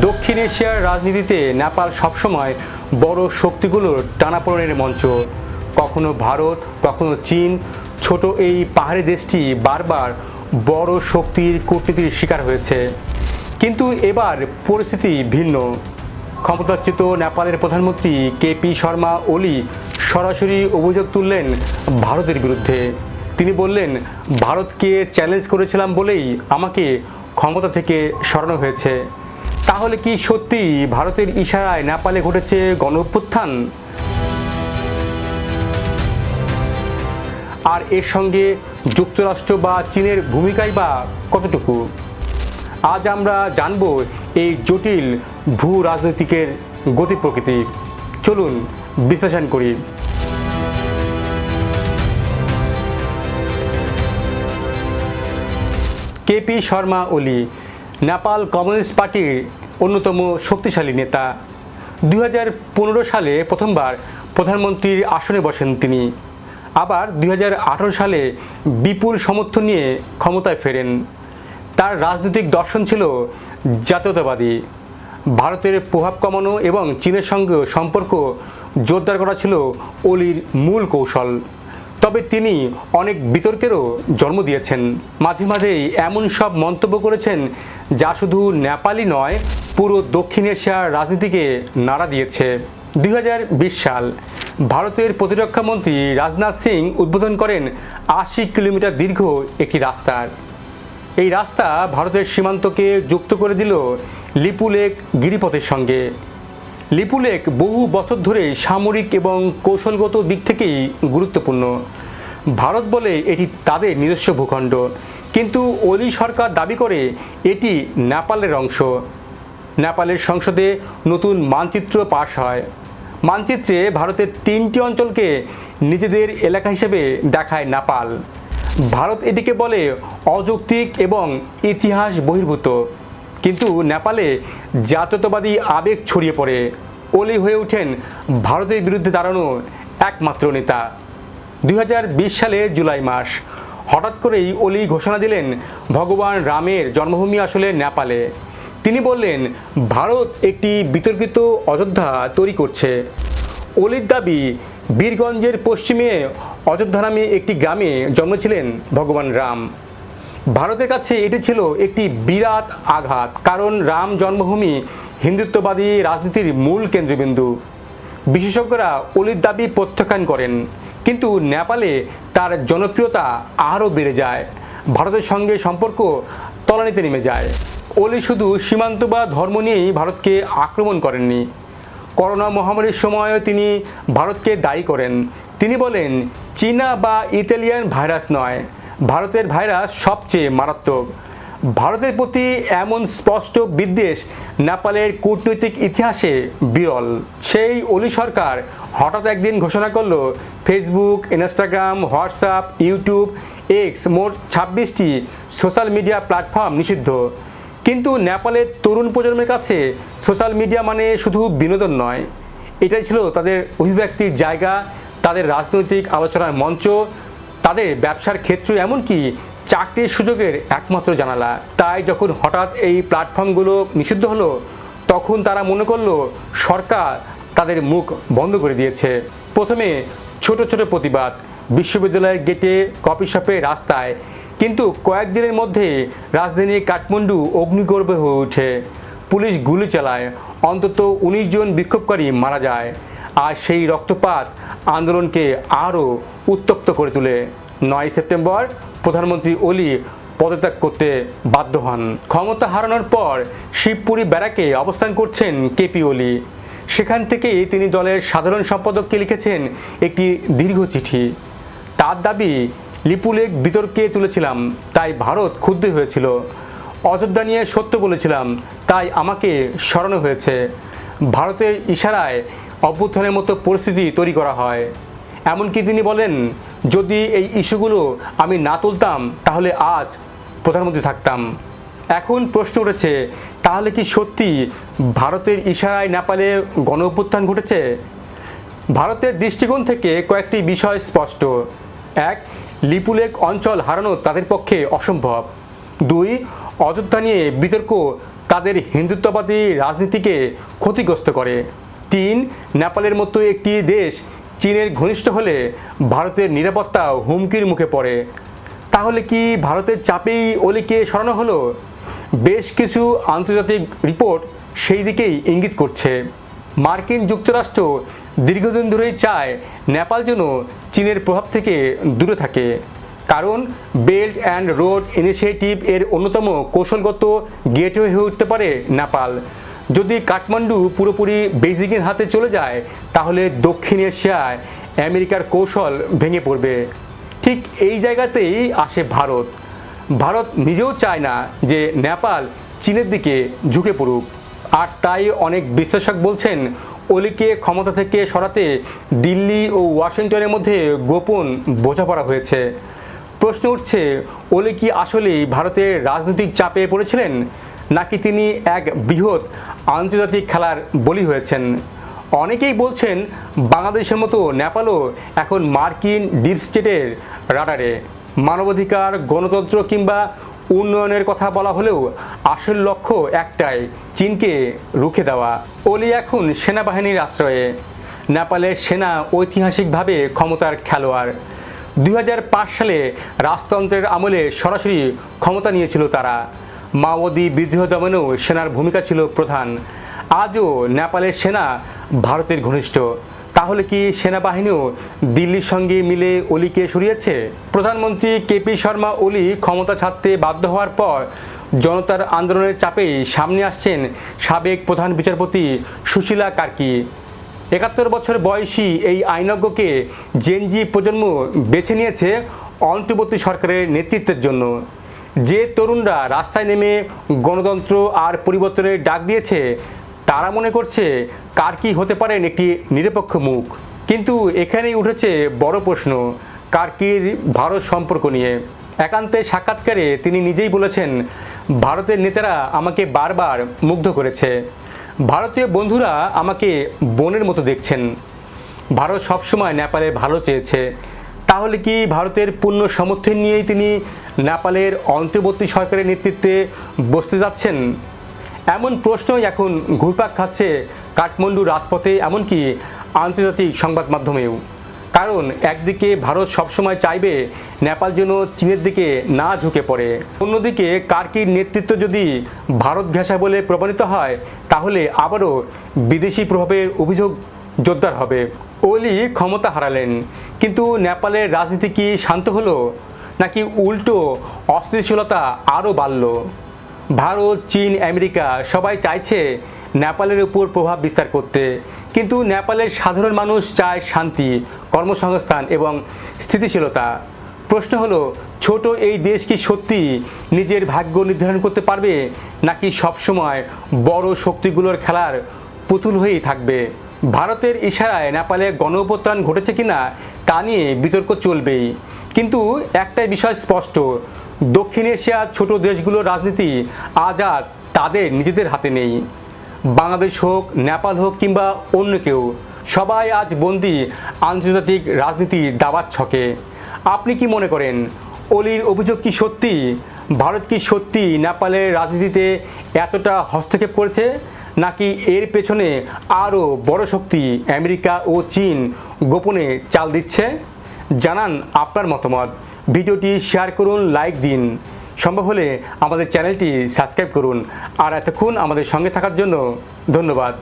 দক্ষিণ এশিয়ার রাজনীতিতে নেপাল সবসময় বড় শক্তিগুলোর টানাপোড়েনের মঞ্চ। কখনো ভারত, কখনো চীন, ছোট এই পাহাড়ি দেশটি বারবার বড় শক্তির কূটনীতির শিকার হয়েছে। কিন্তু এবার পরিস্থিতি ভিন্ন। ক্ষমতাচ্যুত নেপালের প্রধানমন্ত্রী কেপি শর্মা, ওলি সরাসরি অভিযোগ তুললেন ভারতের বিরুদ্ধে। তিনি বললেন, ভারতকে চ্যালেঞ্জ করেছিলাম বলেই আমাকে ক্ষমতা থেকে সরানো হয়েছে। তাহলে কি সত্যি ভারতের ইশারায় নেপালে ঘটেছে গণ আর এর সঙ্গে যুক্তরাষ্ট্র বা চীনের ভূমিকাই বা কতটুকু? আজ আমরা জানব এই জটিল ভূ রাজনৈতিকের গতি প্রকৃতি। চলুন বিশ্লেষণ করি। কেপি শর্মা ওলি, নেপাল কমিউনিস্ট পার্টির অন্যতম শক্তিশালী নেতা। দুই হাজার পনেরো সালে প্রথমবার প্রধানমন্ত্রীর আসনে বসেন তিনি। আবার দুই হাজার আঠেরো সালে বিপুল সমর্থন নিয়ে ক্ষমতায় ফেরেন। তার রাজনৈতিক দর্শন ছিল জাতীয়তাবাদী। ভারতের প্রভাব কমানো এবং চীনের সঙ্গে সম্পর্ক জোরদার করা ছিল অলির মূল কৌশল। তবে তিনি অনেক বিতর্কেরও জন্ম দিয়েছেন। মাঝে মাঝেই এমন সব মন্তব্য করেছেন যা শুধু নেপালই নয়, পুরো দক্ষিণ এশিয়ার রাজনীতিকে নাড়া দিয়েছে। দুই হাজার বিশ সাল ভারতের প্রতিরক্ষা মন্ত্রী রাজনাথ সিং উদ্বোধন করেন আশি কিলোমিটার দীর্ঘ একটি রাস্তার এই রাস্তা ভারতের সীমান্তকে যুক্ত করে দিল লিপুলেক গিরিপথের সঙ্গে। লিপুলেক বহু বছর ধরে সামরিক এবং কৌশলগত দিক থেকেই গুরুত্বপূর্ণ। ভারত বলে এটি তাদের নিজস্ব ভূখণ্ড। কিন্তু অলি সরকার দাবি করে এটি নেপালের অংশ। নেপালের সংসদে নতুন মানচিত্র পাশ হয়। মানচিত্রে ভারতের তিনটি অঞ্চলকে নিজেদের এলাকা হিসেবে দেখায় নেপাল। ভারত এটিকে বলে অযৌক্তিক এবং ইতিহাস বহির্ভূত। কিন্তু নেপালে জাতীয়তাবাদী আবেগ ছড়িয়ে পড়ে। ওলি হয়ে ওঠেন ভারতের বিরুদ্ধে দাঁড়ানো একমাত্র নেতা। দুই হাজার বিশ সালে জুলাই মাস, হঠাৎ করেই অলি ঘোষণা দিলেন ভগবান রামের জন্মভূমি আসলে নেপালে। তিনি বললেন, ভারত একটি বিতর্কিত অযোধ্যা তৈরি করছে। অলির দাবি, বীরগঞ্জের পশ্চিমে অযোধ্যা নামে একটি গ্রামে জন্মেছিলেন ভগবান রাম। ভারতের কাছে এটি ছিল একটি বিরাট আঘাত, কারণ রাম জন্মভূমি হিন্দুত্ববাদী রাজনীতির মূল কেন্দ্রবিন্দু। বিশেষজ্ঞরা অলির দাবি প্রত্যাখ্যান করেন, কিন্তু নেপালে তার জনপ্রিয়তা আরও বেড়ে যায়। ভারতের সঙ্গে সম্পর্ক তলানিতে নেমে যায়। অলি শুধু সীমান্ত বা ধর্ম নিয়েই ভারতকে আক্রমণ করেননি। করোনা মহামারীর সময়ও তিনি ভারতকে দায়ী করেন। তিনি বলেন, চীনা বা ইতালিয়ান ভাইরাস নয়, ভারতের ভাইরাস সবচেয়ে মারাত্মক। ভারতের প্রতি এমন স্পষ্ট বিদ্বেষ নেপালের কূটনৈতিক ইতিহাসে বিরল। সেই অলি সরকার হঠাৎ একদিন ঘোষণা করল, Facebook, Instagram, WhatsApp, YouTube, X মোট ছাব্বিশটি সোশ্যাল মিডিয়া প্ল্যাটফর্ম নিষিদ্ধ। কিন্তু নেপালের তরুণ প্রজন্মের কাছে সোশ্যাল মিডিয়া মানে শুধু বিনোদন নয়। এটাই ছিল তাদের অভিব্যক্তির জায়গা, তাদের রাজনৈতিক আলোচনার মঞ্চ, তাদের ব্যবসার ক্ষেত্র এমনকি চাকরির সুযোগের একমাত্র জানালা। তাই যখন হঠাৎ এই প্ল্যাটফর্মগুলো নিষিদ্ধ হলো, তখন তারা মনে করল সরকার তাদের মুখ বন্ধ করে দিয়েছে। প্রথমে ছোট ছোট প্রতিবাদ, বিশ্ববিদ্যালয়ের গেটে কফি শপে রাস্তায়, কিন্তু কয়েকদিনের মধ্যে রাজধানী কাঠমান্ডু অগ্নিগর্ভে হয়ে ওঠে। পুলিশ গুলি চালায়, অন্তত উনিশ জন বিক্ষোভকারী মারা যায়, আর সেই রক্তপাত আন্দোলনকে আরও উত্তপ্ত করে তোলে। নয় সেপ্টেম্বর প্রধানমন্ত্রী ওলি পদত্যাগ করতে বাধ্য হন। ক্ষমতা হারানোর পর শিবপুরি ব্যারাকে অবস্থান করছেন কেপি ওলি। সেখান থেকেই তিনি দলের সাধারণ সম্পাদককে লিখেছেন একটি দীর্ঘ চিঠি। তার দাবি লিপুলেক বিতর্কে তুলেছিলাম, তাই ভারত ক্ষুব্ধ হয়েছিল। অযোধ্যা নিয়ে সত্য বলেছিলাম, তাই আমাকে স্মরণ হয়েছে। ভারতের ইশারায় অভ্যুত্থানের মতো পরিস্থিতি তৈরি করা হয়। এমনকি তিনি বলেন যদি এই ইস্যুগুলো আমি না তুলতাম, তাহলে আজ প্রধানমন্ত্রী থাকতাম। এখন প্রশ্ন উঠেছে, তাহলে কি সত্যি ভারতের ইশারায় নেপালে গণ অভ্যুত্থান ঘটেছে? ভারতের দৃষ্টিকোণ থেকে কয়েকটি বিষয় স্পষ্ট। এক লিপুলেক অঞ্চল হারানো তাদের পক্ষে অসম্ভব। দুই, অযোধ্যা নিয়ে বিতর্ক তাদের হিন্দুত্ববাদী রাজনীতিকে ক্ষতিগ্রস্ত করে। তিন, নেপালের মতো একটি দেশ চীনের ঘনিষ্ঠ হলে ভারতের নিরাপত্তা হুমকির মুখে পড়ে। তাহলে কি ভারতের চাপেই অলিকে সরানো হলো? বেশ কিছু আন্তর্জাতিক রিপোর্ট সেই দিকেই ইঙ্গিত করছে। মার্কিন যুক্তরাষ্ট্র দীর্ঘদিন ধরেই চায় নেপাল যেন চীনের প্রভাব থেকে দূরে থাকে। কারণ বেল্ট অ্যান্ড রোড ইনিশিয়েটিভ এর অন্যতম কৌশলগত গেটওয়ে হয়ে উঠতে পারে নেপাল। যদি কাঠমান্ডু পুরোপুরি বেজিংয়ের হাতে চলে যায়, তাহলে দক্ষিণ এশিয়ায় আমেরিকার কৌশল ভেঙে পড়বে। ঠিক এই জায়গাতেই আসে ভারত। ভারত নিজেও চায় না যে নেপাল চীনের দিকে ঝুঁকে পড়ুক। আর তাই অনেক বিশ্লেষক বলছেন অলিকে ক্ষমতা থেকে সরাতে দিল্লি ও ওয়াশিংটনের মধ্যে গোপন বোঝাপড়া হয়েছে। প্রশ্ন উঠছে, ওলি কি আসলেই ভারতের রাজনৈতিক চাপে পড়েছিলেন? নাকি তিনি এক বৃহৎ আন্তর্জাতিক খেলার বলি হয়েছেন? অনেকেই বলছেন বাংলাদেশের মতো নেপালও এখন মার্কিন ডিপ স্টেটের রাডারে। মানবাধিকার, গণতন্ত্র কিংবা উন্নয়নের কথা বলা হলেও আসল লক্ষ্য একটাই, চীনকে রুখে দেওয়া। ওলি এখন সেনাবাহিনীর আশ্রয়ে। নেপালের সেনা ঐতিহাসিকভাবে ক্ষমতার খেলোয়াড়। দুই হাজার পাঁচ সালে রাজতন্ত্রের আমলে সরাসরি ক্ষমতা নিয়েছিল তারা। মাওবাদী বিদ্রোহ দমনেও সেনার ভূমিকা ছিল প্রধান। আজও নেপালের সেনা ভারতের ঘনিষ্ঠ। তাহলে কি সেনাবাহিনীও দিল্লির সঙ্গে মিলে অলিকে সরিয়েছে? প্রধানমন্ত্রী কেপি শর্মা ওলি ক্ষমতা ছাড়তে বাধ্য হওয়ার পর জনতার আন্দোলনের চাপেই সামনে আসছেন সাবেক প্রধান বিচারপতি সুশীলা কার্কি। একাত্তর বছর বয়সী এই আইনজ্ঞকে জেনজি প্রজন্ম বেছে নিয়েছে অন্তর্বর্তী সরকারের নেতৃত্বের জন্য। যে তরুণরা রাস্তায় নেমে গণতন্ত্র আর পরিবর্তনের ডাক দিয়েছে, তারা মনে করছে কার কি হতে পারেন একটি নিরপেক্ষ মুখ। কিন্তু এখানেই উঠেছে বড় প্রশ্ন কার্কির ভারত সম্পর্ক নিয়ে? একান্তে সাক্ষাৎকারে তিনি নিজেই বলেছেন, ভারতের নেতারা আমাকে বারবার মুগ্ধ করেছে। ভারতীয় বন্ধুরা আমাকে বোনের মতো দেখছেন। ভারত সবসময় নেপালে ভালো চেয়েছে। তাহলে কি ভারতের পূর্ণ সমর্থন নিয়েই তিনি নেপালের অন্তর্বর্তী সরকারের নেতৃত্বে বসতে যাচ্ছেন? এমন প্রশ্নই এখন ঘুরপাক খাচ্ছে কাঠমান্ডু রাজপথে, এমনকি আন্তর্জাতিক সংবাদ মাধ্যমেও। কারণ একদিকে ভারত সবসময় চাইবে নেপাল যেন চীনের দিকে না ঝুঁকে পড়ে। অন্যদিকে কার্কির নেতৃত্ব যদি ভারত ঘেঁষা বলে প্রমাণিত হয়, তাহলে আবারও বিদেশি প্রভাবের অভিযোগ জোরদার হবে। ওলি ক্ষমতা হারালেন। কিন্তু নেপালের রাজনীতি কি শান্ত হলো? নাকি উল্টো অস্থিতিশীলতা আরও বাড়ল? ভারত, চীন, আমেরিকা সবাই চাইছে নেপালের উপর প্রভাব বিস্তার করতে। কিন্তু নেপালের সাধারণ মানুষ চায় শান্তি, কর্মসংস্থান এবং স্থিতিশীলতা। প্রশ্ন হলো, ছোট এই দেশ কি সত্যি নিজের ভাগ্য নির্ধারণ করতে পারবে? নাকি সবসময় বড় শক্তিগুলোর খেলার পুতুল হয়েই থাকবে? ভারতের ইশারায় নেপালে গণ অভ্যুত্থান ঘটেছে কিনা তা নিয়ে বিতর্ক চলবেই। কিন্তু একটাই বিষয় স্পষ্ট, দক্ষিণ এশিয়ার ছোট দেশগুলোর রাজনীতি আজ আর তাদের নিজেদের হাতে নেই। বাংলাদেশ হোক, নেপাল হোক কিংবা অন্য কেউ, সবাই আজ বন্দি আন্তর্জাতিক রাজনীতি দাবার ছকে। আপনি কি মনে করেন, অলির অভিযোগ কি সত্যি? ভারত কি সত্যি নেপালের রাজনীতিতে এতটা হস্তক্ষেপ করেছে? নাকি এর পেছনে আরও বড় শক্তি আমেরিকা ও চীন গোপনে চাল দিচ্ছে? জানান আপনার মতামত। ভিডিওটি শেয়ার করুন, লাইক দিন। সম্ভব হলে আমাদের চ্যানেলটি সাবস্ক্রাইব করুন। আর এতক্ষণ আমাদের সঙ্গে থাকার জন্য ধন্যবাদ।